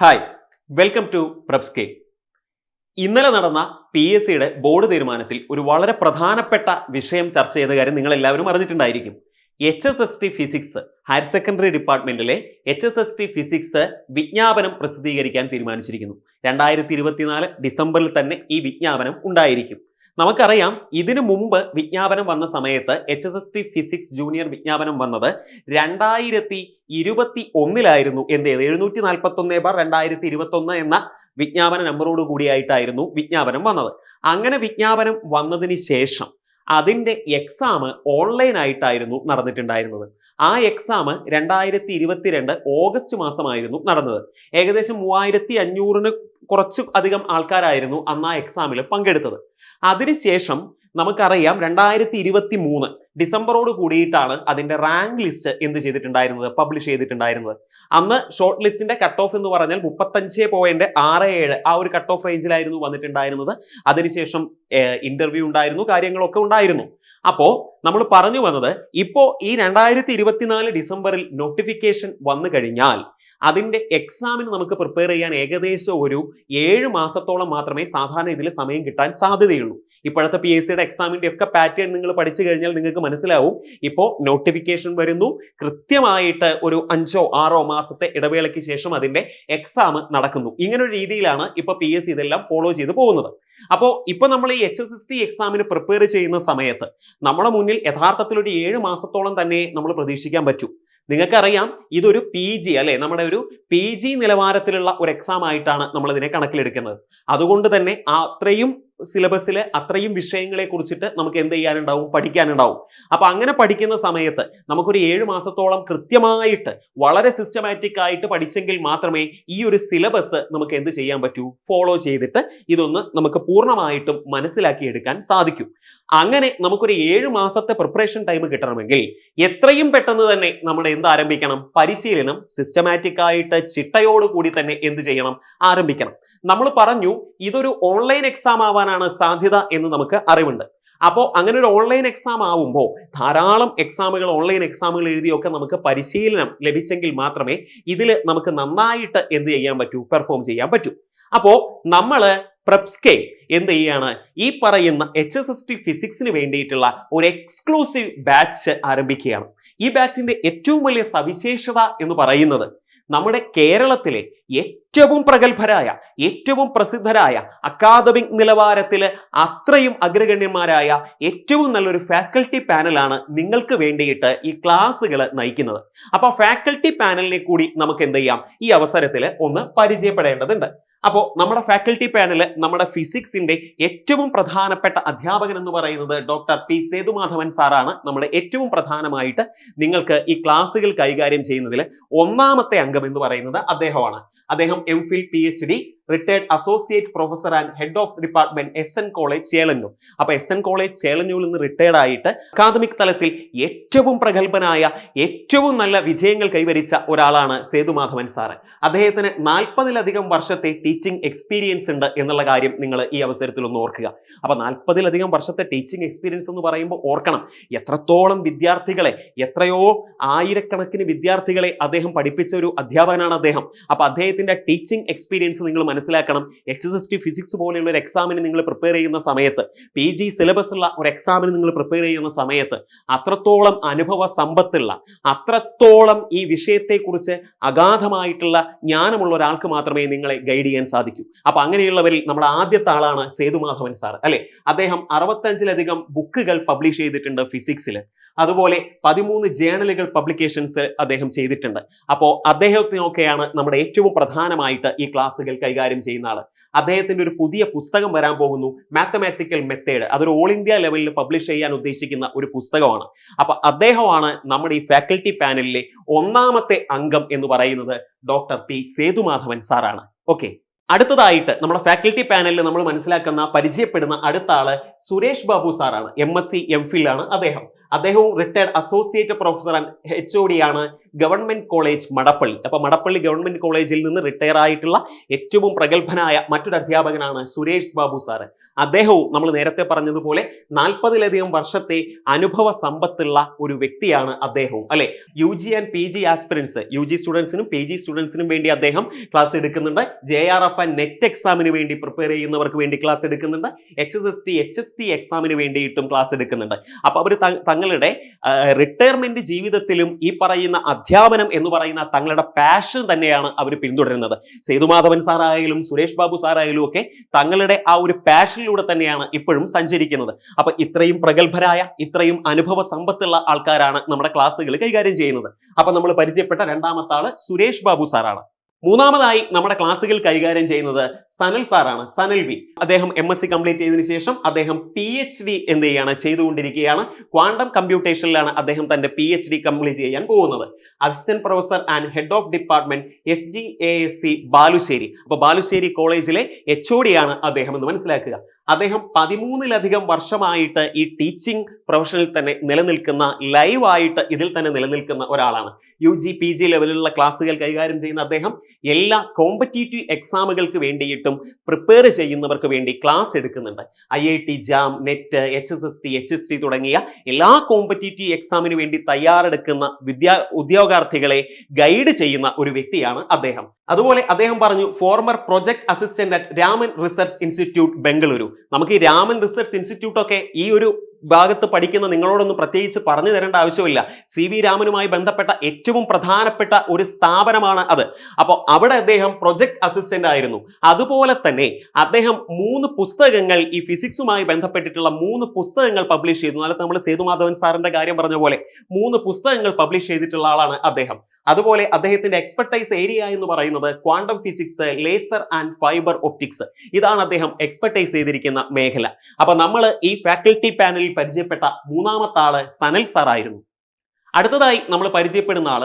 Hi welcome to പ്രബ്സ്കെ ഇന്നലെ നടന്ന P S സിയുടെ ബോർഡ് തീരുമാനത്തിൽ ഒരു വളരെ പ്രധാനപ്പെട്ട വിഷയം ചർച്ച ചെയ്ത കാര്യം നിങ്ങൾ എല്ലാവരും അറിഞ്ഞിട്ടുണ്ടായിരിക്കും. H S S T physics higher secondary ഡിപ്പാർട്ട്മെന്റിലെ H S S T physics വിജ്ഞാപനം പ്രസിദ്ധീകരിക്കാൻ തീരുമാനിച്ചിരിക്കുന്നു. രണ്ടായിരത്തി ഇരുപത്തിനാല് ഡിസംബറിൽ തന്നെ ഈ വിജ്ഞാപനം ഉണ്ടായിരിക്കും. നമുക്കറിയാം ഇതിനു മുമ്പ് വിജ്ഞാപനം വന്ന സമയത്ത് H S S T physics junior വിജ്ഞാപനം വന്നത് രണ്ടായിരത്തി ഇരുപത്തി ഒന്നിലായിരുന്നു എന്ത് എഴുന്നൂറ്റി നാൽപ്പത്തി ഒന്ന് ബാർ രണ്ടായിരത്തി ഇരുപത്തി ഒന്ന് എന്ന വിജ്ഞാപന നമ്പറോട് കൂടിയായിട്ടായിരുന്നു വിജ്ഞാപനം വന്നത്. അങ്ങനെ വിജ്ഞാപനം വന്നതിന് ശേഷം അതിന്റെ എക്സാം ഓൺലൈൻ ആയിട്ടായിരുന്നു നടന്നിട്ടുണ്ടായിരുന്നത്. ആ എക്സാം രണ്ടായിരത്തി ഇരുപത്തിരണ്ട് ഓഗസ്റ്റ് മാസമായിരുന്നു നടന്നത്. ഏകദേശം മൂവായിരത്തി അഞ്ഞൂറിന് കുറച്ച് അധികം ആൾക്കാരായിരുന്നു അന്ന് ആ എക്സാമിൽ പങ്കെടുത്തത്. അതിനുശേഷം നമുക്കറിയാം രണ്ടായിരത്തി ഇരുപത്തി മൂന്ന് ഡിസംബറോട് കൂടിയിട്ടാണ് അതിന്റെ റാങ്ക് ലിസ്റ്റ് എന്ത് ചെയ്തിട്ടുണ്ടായിരുന്നത് പബ്ലിഷ് ചെയ്തിട്ടുണ്ടായിരുന്നത്. അന്ന് ഷോർട്ട് ലിസ്റ്റിന്റെ കട്ട് ഓഫ് എന്ന് പറഞ്ഞാൽ മുപ്പത്തഞ്ച് പോയിന്റ് ആറ് ഏഴ് ആ ഒരു കട്ട് ഓഫ് റേഞ്ചിലായിരുന്നു വന്നിട്ടുണ്ടായിരുന്നത്. അതിനുശേഷം ഇന്റർവ്യൂ ഉണ്ടായിരുന്നു കാര്യങ്ങളൊക്കെ ഉണ്ടായിരുന്നു. അപ്പോ നമ്മൾ പറഞ്ഞു വന്നത് ഇപ്പോ ഈ രണ്ടായിരത്തി ഇരുപത്തിനാല് ഡിസംബറിൽ നോട്ടിഫിക്കേഷൻ വന്നു കഴിഞ്ഞാൽ അതിന്റെ എക്സാമിന് നമുക്ക് പ്രിപ്പയർ ചെയ്യാൻ ഏകദേശം ഒരു ഏഴ് മാസത്തോളം മാത്രമേ സാധാരണ ഇതിൽ സമയം കിട്ടാൻ സാധ്യതയുള്ളൂ. ഇപ്പോഴത്തെ പി എസ് സിയുടെ എക്സാമിന്റെ ഒക്കെ പാറ്റേൺ നിങ്ങൾ പഠിച്ചു കഴിഞ്ഞാൽ നിങ്ങൾക്ക് മനസ്സിലാവും. ഇപ്പോൾ നോട്ടിഫിക്കേഷൻ വരുന്നു. കൃത്യമായിട്ട് ഒരു അഞ്ചോ ആറോ മാസത്തെ ഇടവേളയ്ക്ക് ശേഷം അതിന്റെ എക്സാം നടക്കുന്നു. ഇങ്ങനെ ഒരു രീതിയിലാണ് ഇപ്പോൾ പി എസ് സി ഇതെല്ലാം ഫോളോ ചെയ്ത് പോകുന്നത്. അപ്പോൾ ഇപ്പൊ നമ്മൾ ഈ എച്ച് എസ് എസ് ടി എക്സാമിന് പ്രിപ്പയർ ചെയ്യുന്ന സമയത്ത് നമ്മുടെ മുന്നിൽ യഥാർത്ഥത്തിൽ ഒരു ഏഴ് മാസത്തോളം തന്നെ നമ്മൾ പ്രതീക്ഷിക്കാൻ പറ്റും. നിങ്ങൾക്കറിയാം ഇതൊരു പി ജി അല്ലെ? നമ്മുടെ ഒരു പി ജി നിലവാരത്തിലുള്ള ഒരു എക്സാം ആയിട്ടാണ് നമ്മൾ ഇതിനെ കണക്കിലെടുക്കുന്നത്. അതുകൊണ്ട് തന്നെ അത്രയും സിലബസിൽ അത്രയും വിഷയങ്ങളെ കുറിച്ചിട്ട് നമുക്ക് എന്ത് ചെയ്യാനുണ്ടാവും? പഠിക്കാനുണ്ടാവും. അപ്പൊ അങ്ങനെ പഠിക്കുന്ന സമയത്ത് നമുക്കൊരു ഏഴ് മാസത്തോളം കൃത്യമായിട്ട് വളരെ സിസ്റ്റമാറ്റിക് ആയിട്ട് പഠിച്ചെങ്കിൽ മാത്രമേ ഈ ഒരു സിലബസ് നമുക്ക് എന്ത് ചെയ്യാൻ പറ്റൂ? ഫോളോ ചെയ്തിട്ട് ഇതൊന്ന് നമുക്ക് പൂർണമായിട്ടും മനസ്സിലാക്കിയെടുക്കാൻ സാധിക്കും. അങ്ങനെ നമുക്കൊരു ഏഴ് മാസത്തെ പ്രിപ്പറേഷൻ ടൈം കിട്ടണമെങ്കിൽ എത്രയും പെട്ടെന്ന് തന്നെ നമ്മൾ എന്ത് ആരംഭിക്കണം? പരിശീലനം സിസ്റ്റമാറ്റിക് ആയിട്ട് ചിട്ടയോടുകൂടി തന്നെ എന്ത് ചെയ്യണം? ആരംഭിക്കണം. നമ്മൾ പറഞ്ഞു ഇതൊരു ഓൺലൈൻ എക്സാം ആവാനാണ് സാധ്യത എന്ന് നമുക്ക് അറിവുണ്ട്. അപ്പോൾ അങ്ങനെ ഒരു ഓൺലൈൻ എക്സാം ആവുമ്പോൾ ധാരാളം എക്സാമുകൾ ഓൺലൈൻ എക്സാമുകൾ എഴുതിയൊക്കെ നമുക്ക് പരിശീലനം ലഭിച്ചെങ്കിൽ മാത്രമേ ഇതിൽ നമുക്ക് നന്നായിട്ട് എന്ത് ചെയ്യാൻ പറ്റൂ? പെർഫോം ചെയ്യാൻ പറ്റൂ. അപ്പോൾ നമ്മൾ പ്രപ്സ്കെ എന്ത് ചെയ്യാണ്? ഈ പറയുന്ന എച്ച് എസ് എസ് ടി ഫിസിക്സിന് വേണ്ടിയിട്ടുള്ള ഒരു എക്സ്ക്ലൂസീവ് ബാച്ച് ആരംഭിക്കുകയാണ്. ഈ ബാച്ചിന്റെ ഏറ്റവും വലിയ സവിശേഷത എന്ന് പറയുന്നത് നമ്മുടെ കേരളത്തിലെ ഏറ്റവും പ്രഗത്ഭരായ ഏറ്റവും പ്രസിദ്ധരായ അക്കാദമിക് നിലവാരത്തിൽ അത്രയും അഗ്രഗണ്യന്മാരായ ഏറ്റവും നല്ലൊരു ഫാക്കൽറ്റി പാനലാണ് നിങ്ങൾക്ക് വേണ്ടിയിട്ട് ഈ ക്ലാസ്സുകൾ നയിക്കുന്നത്. അപ്പൊ ഫാക്കൽറ്റി പാനലിനെ കൂടി നമുക്ക് എന്ത് ചെയ്യാം? ഈ അവസരത്തിൽ ഒന്ന് പരിചയപ്പെടേണ്ടതുണ്ട്. അപ്പോൾ നമ്മുടെ ഫാക്കൽറ്റി പാനൽ നമ്മുടെ ഫിസിക്സിന്റെ ഏറ്റവും പ്രധാനപ്പെട്ട അധ്യാപകൻ എന്ന് പറയുന്നത് ഡോക്ടർ പി സേതുമാധവൻ സാറാണ്. നമ്മുടെ ഏറ്റവും പ്രധാനമായിട്ട് നിങ്ങൾക്ക് ഈ ക്ലാസ്സുകൾ കൈകാര്യം ചെയ്യുന്നതിൽ ഒന്നാമത്തെ അംഗം എന്ന് പറയുന്നത് അദ്ദേഹമാണ്. അദ്ദേഹം M Phil P H D retired associate professor and head of department S N college Chelannur അപ്പൊ എസ് എൻ കോളേജ് ചേളന്നൂരിൽ നിന്ന് റിട്ടയർഡ് ആയിട്ട് അക്കാദമിക് തലത്തിൽ ഏറ്റവും പ്രഗത്ഭനായ ഏറ്റവും നല്ല വിജയങ്ങൾ കൈവരിച്ച ഒരാളാണ് സേതുമാധവൻ സാറ്. അദ്ദേഹത്തിന് നാൽപ്പതിലധികം വർഷത്തെ ടീച്ചിങ് എക്സ്പീരിയൻസ് ഉണ്ട് എന്നുള്ള കാര്യം നിങ്ങൾ ഈ അവസരത്തിൽ ഒന്ന് ഓർക്കുക. അപ്പൊ നാൽപ്പതിലധികം വർഷത്തെ ടീച്ചിങ് എക്സ്പീരിയൻസ് എന്ന് പറയുമ്പോൾ ഓർക്കണം. എത്രത്തോളം വിദ്യാർത്ഥികളെ എത്രയോ ആയിരക്കണക്കിന് വിദ്യാർത്ഥികളെ അദ്ദേഹം പഠിപ്പിച്ച ഒരു അധ്യാപകനാണ് അദ്ദേഹം. അപ്പൊ അദ്ദേഹത്തിന്റെ ടീച്ചിങ് എക്സ്പീരിയൻസ് നിങ്ങൾ മനസ്സിലാക്കണം. H S S T physics പോലെയുള്ള ഒരു എക്സാമിന് നിങ്ങൾ പ്രിപ്പയർ ചെയ്യുന്ന സമയത്ത് പി ജി സിലബസ് ഉള്ള ഒരു എക്സാമിന് നിങ്ങൾ പ്രിപ്പയർ ചെയ്യുന്ന സമയത്ത് അത്രത്തോളം അനുഭവ സമ്പത്തുള്ള അത്രത്തോളം ഈ വിഷയത്തെക്കുറിച്ച് അഗാധമായിട്ടുള്ള ജ്ഞാനമുള്ള ഒരാൾക്ക് മാത്രമേ നിങ്ങളെ ഗൈഡ് ചെയ്യാൻ സാധിക്കൂ. അപ്പൊ അങ്ങനെയുള്ളവരിൽ നമ്മുടെ ആദ്യത്തെ ആളാണ് സേതുമാധവൻ സാർ അല്ലെ? അദ്ദേഹം അറുപത്തഞ്ചിലധികം ബുക്കുകൾ പബ്ലിഷ് ചെയ്തിട്ടുണ്ട് ഫിസിക്സിൽ അതുപോലെ പതിമൂന്ന് ജേണലുകൾ പബ്ലിക്കേഷൻസ് അദ്ദേഹം ചെയ്തിട്ടുണ്ട്. അപ്പോൾ അദ്ദേഹത്തിനൊക്കെയാണ് നമ്മുടെ ഏറ്റവും പ്രധാനമായിട്ട് ഈ ക്ലാസ്സുകൾ കൈകാര്യം ചെയ്യുന്ന ആൾ അദ്ദേഹത്തിന്റെ ഒരു പുതിയ പുസ്തകം വരാൻ പോകുന്നു മാത്തമാറ്റിക്കൽ മെത്തേഡ് അതൊരു ഓൾ ഇന്ത്യ ലെവലിൽ പബ്ലിഷ് ചെയ്യാൻ ഉദ്ദേശിക്കുന്ന ഒരു പുസ്തകമാണ്. അപ്പൊ അദ്ദേഹമാണ് നമ്മുടെ ഈ ഫാക്കൽറ്റി പാനലിലെ ഒന്നാമത്തെ അംഗം എന്ന് പറയുന്നത് ഡോക്ടർ പി സേതുമാധവൻ സാറാണ് ഓക്കെ അടുത്തതായിട്ട് നമ്മുടെ ഫാക്കൽറ്റി പാനലിൽ നമ്മൾ മനസ്സിലാക്കുന്ന പരിചയപ്പെടുന്ന അടുത്ത ആൾ സുരേഷ് ബാബു സാറാണ് M S C M Phil ആണ് അദ്ദേഹം. അദ്ദേഹവും retired associate professor and H O D ആണ് ഗവൺമെന്റ് കോളേജ് മടപ്പള്ളി. അപ്പൊ മടപ്പള്ളി ഗവൺമെന്റ് കോളേജിൽ നിന്ന് റിട്ടയർ ആയിട്ടുള്ള ഏറ്റവും പ്രഗത്ഭനായ മറ്റൊരു അധ്യാപകനാണ് സുരേഷ് ബാബു സാറ്. അദ്ദേഹവും നമ്മൾ നേരത്തെ പറഞ്ഞതുപോലെ നാൽപ്പതിലധികം വർഷത്തെ അനുഭവ സമ്പത്തുള്ള ഒരു വ്യക്തിയാണ് അദ്ദേഹവും അല്ലെ? U G and P G aspirants U G സ്റ്റുഡൻസിനും P G സ്റ്റുഡൻസിനും വേണ്ടി അദ്ദേഹം ക്ലാസ് എടുക്കുന്നുണ്ട്. J R F and NET എക്സാമിന് വേണ്ടി പ്രിപ്പയർ ചെയ്യുന്നവർക്ക് വേണ്ടി ക്ലാസ് എടുക്കുന്നുണ്ട്. H S S T H S T എക്സാമിന് വേണ്ടിയിട്ടും ക്ലാസ് എടുക്കുന്നുണ്ട്. അപ്പൊ അവർ തങ്ങളുടെ റിട്ടയർമെന്റ് ജീവിതത്തിലും ഈ പറയുന്ന അധ്യാപനം എന്ന് പറയുന്ന തങ്ങളുടെ പാഷൻ തന്നെയാണ് അവർ പിന്തുടരുന്നത്. സേതുമാധവൻ സാറായാലും സുരേഷ് ബാബു സാറായാലും ഒക്കെ തങ്ങളുടെ ആ ഒരു പാഷനിലൂടെ തന്നെയാണ് ഇപ്പോഴും സഞ്ചരിക്കുന്നത്. അപ്പൊ ഇത്രയും പ്രഗത്ഭരായ ഇത്രയും അനുഭവ സമ്പത്തുള്ള ആൾക്കാരാണ് നമ്മുടെ ക്ലാസ്സുകൾ കൈകാര്യം ചെയ്യുന്നത്. അപ്പൊ നമ്മൾ പരിചയപ്പെട്ട രണ്ടാമത്തെ ആൾ സുരേഷ് ബാബു സാറാണ്. മൂന്നാമതായി നമ്മുടെ ക്ലാസ്സുകൾ കൈകാര്യം ചെയ്യുന്നത് സനൽ സാറാണ് സനൽ വി. അദ്ദേഹം എം എസ് സി കംപ്ലീറ്റ് ചെയ്തതിനു ശേഷം അദ്ദേഹം പി എച്ച് ഡി എന്ത് ചെയ്യാണ് ചെയ്തുകൊണ്ടിരിക്കുകയാണ്. ക്വാണ്ടം കമ്പ്യൂട്ടേഷനിലാണ് അദ്ദേഹം തന്റെ പി എച്ച് ഡി കംപ്ലീറ്റ് ചെയ്യാൻ പോകുന്നത്. Assistant professor and head of department S D A S C Balussery. അപ്പൊ ബാലുശ്ശേരി കോളേജിലെ എച്ച് ഒ ആണ് അദ്ദേഹം എന്ന് മനസ്സിലാക്കുക. അദ്ദേഹം പതിമൂന്നിലധികം വർഷമായിട്ട് ഈ ടീച്ചിങ് പ്രൊഫഷനിൽ തന്നെ നിലനിൽക്കുന്ന ലൈവായിട്ട് ഇതിൽ തന്നെ നിലനിൽക്കുന്ന ഒരാളാണ്. യു ജി പി ജി ലെവലിലുള്ള ക്ലാസ്സുകൾ കൈകാര്യം ചെയ്യുന്ന അദ്ദേഹം എല്ലാ കോമ്പറ്റീറ്റീവ് എക്സാമുകൾക്ക് വേണ്ടിയിട്ടും പ്രിപ്പയർ ചെയ്യുന്നവർക്ക് വേണ്ടി ക്ലാസ് എടുക്കുന്നുണ്ട്. I I T JAM NET H S S T H S T തുടങ്ങിയ എല്ലാ കോമ്പറ്റീറ്റീവ് എക്സാമിന് വേണ്ടി തയ്യാറെടുക്കുന്ന വിദ്യാ ഉദ്യോഗാർത്ഥികളെ ഗൈഡ് ചെയ്യുന്ന ഒരു വ്യക്തിയാണ് അദ്ദേഹം. അതുപോലെ അദ്ദേഹം പറഞ്ഞു former project assistant at Raman research institute Bengaluru നമുക്ക് ഈ രാമൻ റിസർച്ച് ഇൻസ്റ്റിറ്റ്യൂട്ട് ഒക്കെ ഈ ഒരു ഭാഗത്ത് പഠിക്കുന്ന നിങ്ങളോടൊന്നും പ്രത്യേകിച്ച് പറഞ്ഞു തരേണ്ട ആവശ്യമില്ല. സി വി രാമനുമായി ബന്ധപ്പെട്ട ഏറ്റവും പ്രധാനപ്പെട്ട ഒരു സ്ഥാപനമാണ് അത്. അപ്പോൾ അവിടെ അദ്ദേഹം പ്രൊജക്ട് അസിസ്റ്റന്റ് ആയിരുന്നു. അതുപോലെ തന്നെ അദ്ദേഹം മൂന്ന് പുസ്തകങ്ങൾ ഈ ഫിസിക്സുമായി ബന്ധപ്പെട്ടിട്ടുള്ള മൂന്ന് പുസ്തകങ്ങൾ പബ്ലിഷ് ചെയ്തു. നേരത്തെ നമ്മൾ സേതുമാധവൻ സാറിന്റെ കാര്യം പറഞ്ഞ പോലെ മൂന്ന് പുസ്തകങ്ങൾ പബ്ലിഷ് ചെയ്തിട്ടുള്ള ആളാണ് അദ്ദേഹം. അതുപോലെ അദ്ദേഹത്തിന്റെ എക്സ്പെർട്ടൈസ് ഏരിയ എന്ന് പറയുന്നത് quantum physics laser and fibre optics ഇതാണ് അദ്ദേഹം എക്സ്പെർട്ടൈസ് ചെയ്തിരിക്കുന്ന മേഖല. അപ്പൊ നമ്മൾ ഈ ഫാക്കൽറ്റി പാനലിൽ പരിചയപ്പെട്ട മൂന്നാമത്തെ ആൾ സനൽ സാർ ആയിരുന്നു. അടുത്തതായി നമ്മൾ പരിചയപ്പെടുന്ന ആൾ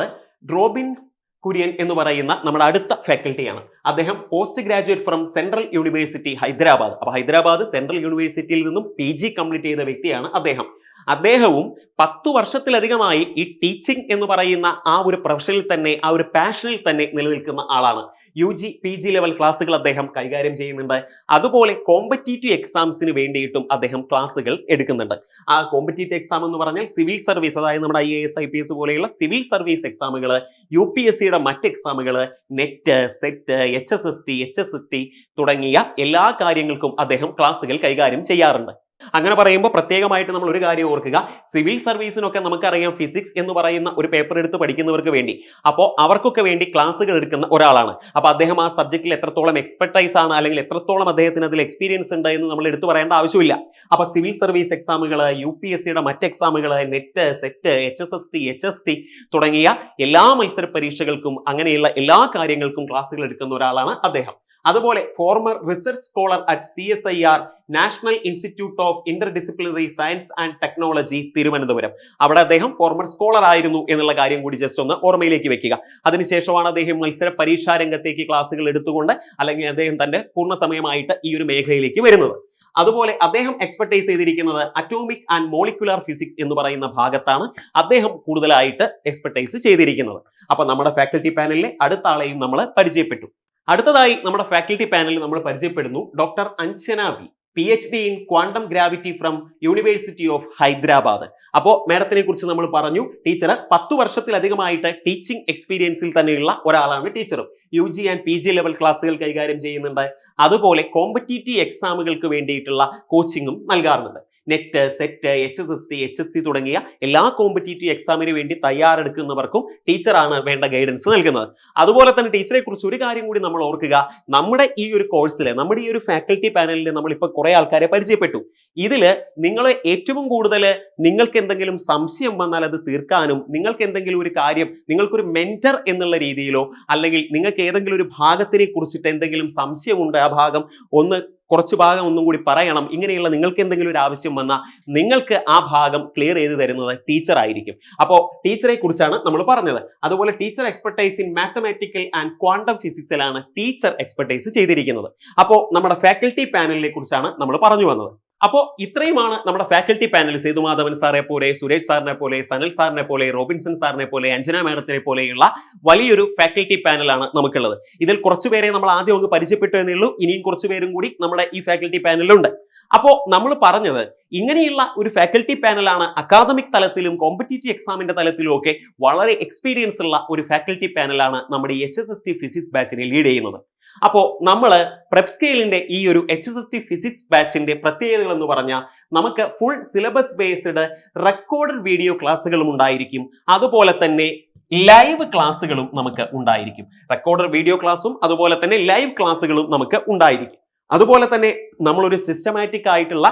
ഡ്രോബിൻസ് കുര്യൻ എന്ന് പറയുന്ന നമ്മുടെ അടുത്ത ഫാക്കൽറ്റിയാണ് അദ്ദേഹം post graduate from central university Hyderabad. അപ്പൊ ഹൈദരാബാദ് സെൻട്രൽ യൂണിവേഴ്സിറ്റിയിൽ നിന്നും പി ജി കംപ്ലീറ്റ് ചെയ്ത വ്യക്തിയാണ് അദ്ദേഹം. അദ്ദേഹവും പത്തു വർഷത്തിലധികമായി ഈ ടീച്ചിങ് എന്ന് പറയുന്ന ആ ഒരു പ്രൊഫഷനിൽ തന്നെ ആ ഒരു പാഷനിൽ തന്നെ നിലനിൽക്കുന്ന ആളാണ്. U G P G level ക്ലാസ്സുകൾ അദ്ദേഹം കൈകാര്യം ചെയ്യുന്നുണ്ട്. അതുപോലെ കോമ്പറ്റീറ്റീവ് എക്സാംസിന് വേണ്ടിയിട്ടും അദ്ദേഹം ക്ലാസ്സുകൾ എടുക്കുന്നുണ്ട്. ആ കോമ്പറ്റീറ്റീവ് എക്സാം എന്ന് പറഞ്ഞാൽ സിവിൽ സർവീസ് അതായത് നമ്മുടെ I A S I P S പോലെയുള്ള സിവിൽ സർവീസ് എക്സാമുകൾ യു പി എസ് സിയുടെ മറ്റ് എക്സാമുകൾ NET SET H S S T H S S T തുടങ്ങിയ എല്ലാ കാര്യങ്ങൾക്കും അദ്ദേഹം ക്ലാസ്സുകൾ കൈകാര്യം ചെയ്യാറുണ്ട്. അങ്ങനെ പറയുമ്പോൾ പ്രത്യേകമായിട്ട് നമ്മൾ ഒരു കാര്യം ഓർക്കുക. സിവിൽ സർവീസിനൊക്കെ നമുക്കറിയാം ഫിസിക്സ് എന്ന് പറയുന്ന ഒരു പേപ്പർ എടുത്ത് പഠിക്കുന്നവർക്ക് വേണ്ടി. അപ്പോൾ അവർക്കൊക്കെ വേണ്ടി ക്ലാസ്സുകൾ എടുക്കുന്ന ഒരാളാണ്. അപ്പോൾ അദ്ദേഹം ആ സബ്ജക്റ്റിൽ എത്രത്തോളം എക്സ്പെർട്ടൈസ് ആണ് അല്ലെങ്കിൽ എത്രത്തോളം അദ്ദേഹത്തിന് അതിൽ എക്സ്പീരിയൻസ് ഉണ്ട് എന്ന് നമ്മൾ എടുത്തു പറയേണ്ട ആവശ്യമില്ല. അപ്പോൾ സിവിൽ സർവീസ് എക്സാമുകൾ യു പി എസ് സിയുടെ മറ്റ് എക്സാമുകൾ NET SET H S S T H S T തുടങ്ങിയ എല്ലാ മത്സര പരീക്ഷകൾക്കും അങ്ങനെയുള്ള എല്ലാ കാര്യങ്ങൾക്കും ക്ലാസ്സുകൾ എടുക്കുന്ന ഒരാളാണ് അദ്ദേഹം. അതുപോലെ former research scholar at C S I R national institute of interdisciplinary science and technology Thiruvananthapuram. അവിടെ അദ്ദേഹം ഫോർമർ സ്കോളർ ആയിരുന്നു എന്നുള്ള കാര്യം കൂടി ജസ്റ്റ് ഒന്ന് ഓർമ്മയിലേക്ക് വെക്കുക. അതിനുശേഷമാണ് അദ്ദേഹം മത്സര പരീക്ഷാ രംഗത്തേക്ക് ക്ലാസ്സുകൾ എടുത്തുകൊണ്ട് അല്ലെങ്കിൽ അദ്ദേഹം തന്റെ പൂർണസമയമായിട്ട് ഈ ഒരു മേഖലയിലേക്ക് വരുന്നത്. അതുപോലെ അദ്ദേഹം എക്സ്പെർട്ടൈസ് ചെയ്തിരിക്കുന്നത് അറ്റോമിക് ആൻഡ് മോളിക്കുലാർ ഫിസിക്സ് എന്ന് പറയുന്ന ഭാഗത്താണ് അദ്ദേഹം കൂടുതലായിട്ട് എക്സ്പെർട്ടൈസ് ചെയ്തിരിക്കുന്നത്. അപ്പൊ നമ്മുടെ ഫാക്കൽറ്റി പാനലിലെ അടുത്ത ആളെയും നമ്മൾ പരിചയപ്പെട്ടു. അടുത്തതായി നമ്മുടെ ഫാക്കൽറ്റി പാനലിൽ നമ്മൾ പരിചയപ്പെടുന്നു doctor Anjana V P H D in quantum gravity from university of Hyderabad അപ്പോൾ മാഡത്തിനെ കുറിച്ച് നമ്മൾ പറഞ്ഞു ടീച്ചർ പത്ത് വർഷത്തിലധികമായിട്ട് ടീച്ചിങ് എക്സ്പീരിയൻസിൽ തന്നെയുള്ള ഒരാളാണ് ടീച്ചറും U G and P G level ക്ലാസ്സുകൾ കൈകാര്യം ചെയ്യുന്നുണ്ട്. അതുപോലെ കോമ്പറ്റീറ്റീവ് എക്സാമുകൾക്ക് വേണ്ടിയിട്ടുള്ള കോച്ചിങ്ങും നൽകാറുണ്ട്. NET SET H S T H S T തുടങ്ങിയ എല്ലാ കോമ്പറ്റീറ്റീവ് എക്സാമിന് വേണ്ടി തയ്യാറെടുക്കുന്നവർക്കും ടീച്ചറാണ് വേണ്ട ഗൈഡൻസ് നൽകുന്നത്. അതുപോലെ തന്നെ ടീച്ചറെ കുറിച്ച് ഒരു കാര്യം കൂടി നമ്മൾ ഓർക്കുക. നമ്മുടെ ഈ ഒരു കോഴ്സിൽ നമ്മുടെ ഈ ഒരു ഫാക്കൽറ്റി പാനലിൽ നമ്മളിപ്പോൾ കുറെ ആൾക്കാരെ പരിചയപ്പെട്ടു. ഇതിൽ നിങ്ങളെ ഏറ്റവും കൂടുതൽ നിങ്ങൾക്ക് എന്തെങ്കിലും സംശയം വന്നാൽ അത് തീർക്കാനും നിങ്ങൾക്ക് എന്തെങ്കിലും ഒരു കാര്യം നിങ്ങൾക്കൊരു മെന്റർ എന്നുള്ള രീതിയിലോ അല്ലെങ്കിൽ നിങ്ങൾക്ക് ഏതെങ്കിലും ഒരു ഭാഗത്തിനെ കുറിച്ചിട്ട് എന്തെങ്കിലും സംശയമുണ്ട് ആ ഭാഗം ഒന്ന് കുറച്ച് ഭാഗം ഒന്നും കൂടി പറയണം. ഇങ്ങനെയുള്ള നിങ്ങൾക്ക് എന്തെങ്കിലും ഒരു ആവശ്യം വന്നാൽ നിങ്ങൾക്ക് ആ ഭാഗം ക്ലിയർ ചെയ്ത് തരുന്നത് ടീച്ചർ ആയിരിക്കും. അപ്പോൾ ടീച്ചറെ കുറിച്ചാണ് നമ്മൾ പറഞ്ഞത്. അതുപോലെ teacher expertise in mathematical and quantum ഫിസിക്സിലാണ് teacher expertise ചെയ്തിരിക്കുന്നത്. അപ്പോൾ നമ്മുടെ ഫാക്കൽറ്റി പാനലിനെ കുറിച്ചാണ് നമ്മൾ പറഞ്ഞു വന്നത്. അപ്പോൾ ഇത്രയുമാണ് നമ്മുടെ ഫാക്കൽറ്റി പാനൽ സേതുമാധവൻ സാറെ പോലെ സുരേഷ് സാറിനെ പോലെ സനൽ സാറിനെ പോലെ റോബിൻസൺ സാറിനെ പോലെ അഞ്ജന മാഡത്തിനെ പോലെയുള്ള വലിയൊരു ഫാക്കൽറ്റി പാനലാണ് നമുക്കുള്ളത്. ഇതിൽ കുറച്ചുപേരെ നമ്മൾ ആദ്യം അങ്ങ് പരിചയപ്പെട്ടു എന്നേ ഉള്ളൂ. ഇനിയും കുറച്ചുപേരും കൂടി നമ്മുടെ ഈ ഫാക്കൽറ്റി പാനലിലുണ്ട് അപ്പോൾ നമ്മൾ പറഞ്ഞത് ഇങ്ങനെയുള്ള ഒരു ഫാക്കൽറ്റി പാനലാണ് അക്കാദമിക് തലത്തിലും കോമ്പറ്റേറ്റീവ് എക്സാമിന്റെ തലത്തിലും ഒക്കെ വളരെ എക്സ്പീരിയൻസ് ഉള്ള ഒരു ഫാക്കൽറ്റി പാനലാണ് നമ്മുടെ H S S T physics ബാച്ചിനെ lead ചെയ്യുന്നത്. അപ്പോൾ നമ്മൾ പ്രെപ് സ്കെയിലിന്റെ ഈ ഒരു H S S T physics ബാച്ചിന്റെ പ്രത്യേകതകൾ എന്ന് പറഞ്ഞാൽ നമുക്ക് full syllabus based recorded video ക്ലാസ്സുകളും ഉണ്ടായിരിക്കും. അതുപോലെ തന്നെ ലൈവ് ക്ലാസ്സുകളും നമുക്ക് ഉണ്ടായിരിക്കും. റെക്കോർഡഡ് വീഡിയോ ക്ലാസ്സും അതുപോലെ തന്നെ ലൈവ് ക്ലാസ്സുകളും നമുക്ക് ഉണ്ടായിരിക്കും. അതുപോലെ തന്നെ നമ്മളൊരു സിസ്റ്റമാറ്റിക് ആയിട്ടുള്ള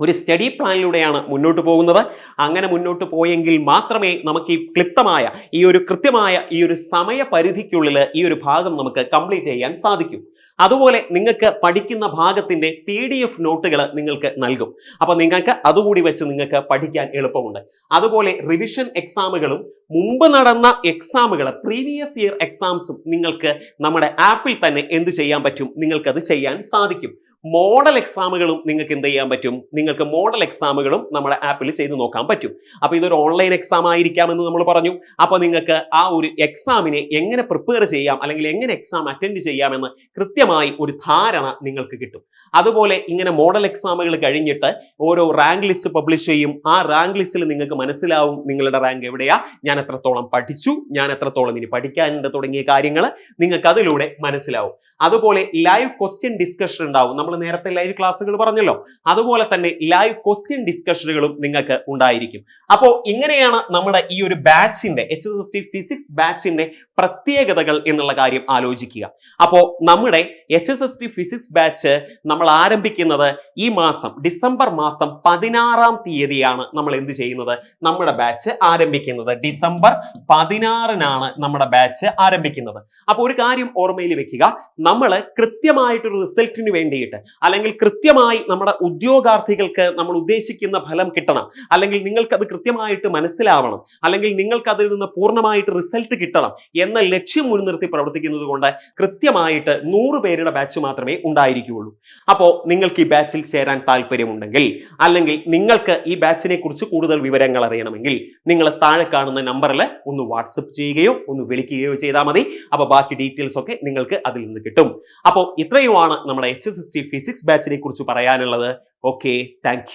ഒരു സ്റ്റഡി പ്ലാനിലൂടെയാണ് മുന്നോട്ട് പോകുന്നത്. അങ്ങനെ മുന്നോട്ട് പോയെങ്കിൽ മാത്രമേ നമുക്ക് ഈ ക്ലിപ്തമായ ഈ ഒരു കൃത്യമായ ഈ ഒരു സമയപരിധിക്കുള്ളിൽ ഈ ഒരു ഭാഗം നമുക്ക് കംപ്ലീറ്റ് ചെയ്യാൻ സാധിക്കും. അതുപോലെ നിങ്ങൾക്ക് പഠിക്കുന്ന ഭാഗത്തിന്റെ പി ഡി എഫ് നോട്ടുകൾ നിങ്ങൾക്ക് നൽകും. അപ്പോൾ നിങ്ങൾക്ക് അതുകൂടി വെച്ച് നിങ്ങൾക്ക് പഠിക്കാൻ എളുപ്പമുണ്ട്. അതുപോലെ റിവിഷൻ എക്സാമുകളും മുമ്പ് നടന്ന എക്സാമുകൾ പ്രീവിയസ് ഇയർ എക്സാംസും നിങ്ങൾക്ക് നമ്മുടെ ആപ്പിൽ തന്നെ എന്ത് ചെയ്യാൻ പറ്റും? നിങ്ങൾക്കത് ചെയ്യാൻ സാധിക്കും. മോഡൽ എക്സാമുകളും നിങ്ങൾക്ക് എന്ത് ചെയ്യാൻ പറ്റും? നിങ്ങൾക്ക് മോഡൽ എക്സാമുകളും നമ്മുടെ ആപ്പിൽ ചെയ്ത് നോക്കാൻ പറ്റും. അപ്പൊ ഇതൊരു ഓൺലൈൻ എക്സാം ആയിരിക്കാമെന്ന് നമ്മൾ പറഞ്ഞു. അപ്പൊ നിങ്ങൾക്ക് ആ ഒരു എക്സാമിനെ എങ്ങനെ പ്രിപ്പയർ ചെയ്യാം? അല്ലെങ്കിൽ എങ്ങനെ എക്സാം അറ്റൻഡ് ചെയ്യാമെന്ന് കൃത്യമായി ഒരു ധാരണ നിങ്ങൾക്ക് കിട്ടും. അതുപോലെ ഇങ്ങനെ മോഡൽ എക്സാമുകൾ കഴിഞ്ഞിട്ട് ഓരോ റാങ്ക് ലിസ്റ്റ് പബ്ലിഷ് ചെയ്യും. ആ റാങ്ക് ലിസ്റ്റിൽ നിങ്ങൾക്ക് മനസ്സിലാവും നിങ്ങളുടെ റാങ്ക് എവിടെയാ. ഞാൻ എത്രത്തോളം പഠിച്ചു. ഞാൻ എത്രത്തോളം ഇനി പഠിക്കാനുണ്ട് തുടങ്ങിയ കാര്യങ്ങൾ നിങ്ങൾക്ക് അതിലൂടെ മനസ്സിലാവും. അതുപോലെ ലൈവ് ക്വസ്റ്റ്യൻ ഡിസ്കഷൻ ഉണ്ടാവും. നമ്മൾ നേരത്തെ ലൈവ് ക്ലാസ്സുകൾ പറഞ്ഞല്ലോ. അതുപോലെ തന്നെ ലൈവ് ക്വസ്റ്റ്യൻ ഡിസ്കഷനുകളും നിങ്ങൾക്ക് ഉണ്ടായിരിക്കും. അപ്പോൾ ഇങ്ങനെയാണ് നമ്മുടെ ഈ ഒരു ബാച്ചിന്റെ H S S T physics ബാച്ചിന്റെ പ്രത്യേകതകൾ എന്നുള്ള കാര്യം ആലോചിക്കുക. അപ്പോൾ നമ്മുടെ H S S T physics batch നമ്മൾ ആരംഭിക്കുന്നത് ഈ മാസം ഡിസംബർ മാസം പതിനാറാം തീയതിയാണ് നമ്മൾ എന്ത് ചെയ്യുന്നത്? നമ്മുടെ ബാച്ച് ആരംഭിക്കുന്നത്. ഡിസംബർ പതിനാറിനാണ് നമ്മുടെ ബാച്ച് ആരംഭിക്കുന്നത്. അപ്പോൾ ഒരു കാര്യം ഓർമ്മയിൽ വെക്കുക. നമ്മൾ കൃത്യമായിട്ടൊരു റിസൾട്ടിന് വേണ്ടിയിട്ട് അല്ലെങ്കിൽ കൃത്യമായി നമ്മുടെ ഉദ്യോഗാർത്ഥികൾക്ക് നമ്മൾ ഉദ്ദേശിക്കുന്ന ഫലം കിട്ടണം അല്ലെങ്കിൽ നിങ്ങൾക്കത് കൃത്യമായിട്ട് മനസ്സിലാവണം അല്ലെങ്കിൽ നിങ്ങൾക്ക് അതിൽ നിന്ന് പൂർണമായിട്ട് റിസൾട്ട് കിട്ടണം എന്ന ലക്ഷ്യം മുൻനിർത്തി പ്രവർത്തിക്കുന്നത് കൊണ്ട് കൃത്യമായിട്ട് നൂറ് പേരുടെ ബാച്ച് മാത്രമേ ഉണ്ടായിരിക്കുകയുള്ളൂ അപ്പോൾ നിങ്ങൾക്ക് ഈ ബാച്ചിൽ ചേരാൻ താല്പര്യമുണ്ടെങ്കിൽ അല്ലെങ്കിൽ നിങ്ങൾക്ക് ഈ ബാച്ചിനെ കുറിച്ച് കൂടുതൽ വിവരങ്ങൾ അറിയണമെങ്കിൽ നിങ്ങൾ താഴെ കാണുന്ന നമ്പറിൽ ഒന്ന് വാട്സപ്പ് ചെയ്യുകയോ ഒന്ന് വിളിക്കുകയോ ചെയ്താൽ മതി. അപ്പോൾ ബാക്കി ഡീറ്റെയിൽസ് ഒക്കെ നിങ്ങൾക്ക് അതിൽ നിന്ന് കിട്ടും. അപ്പോൾ ഇത്രയുമാണ് നമ്മുടെ H S S T physics ബാച്ചിനെ കുറിച്ച് പറയാനുള്ളത്. Okay thank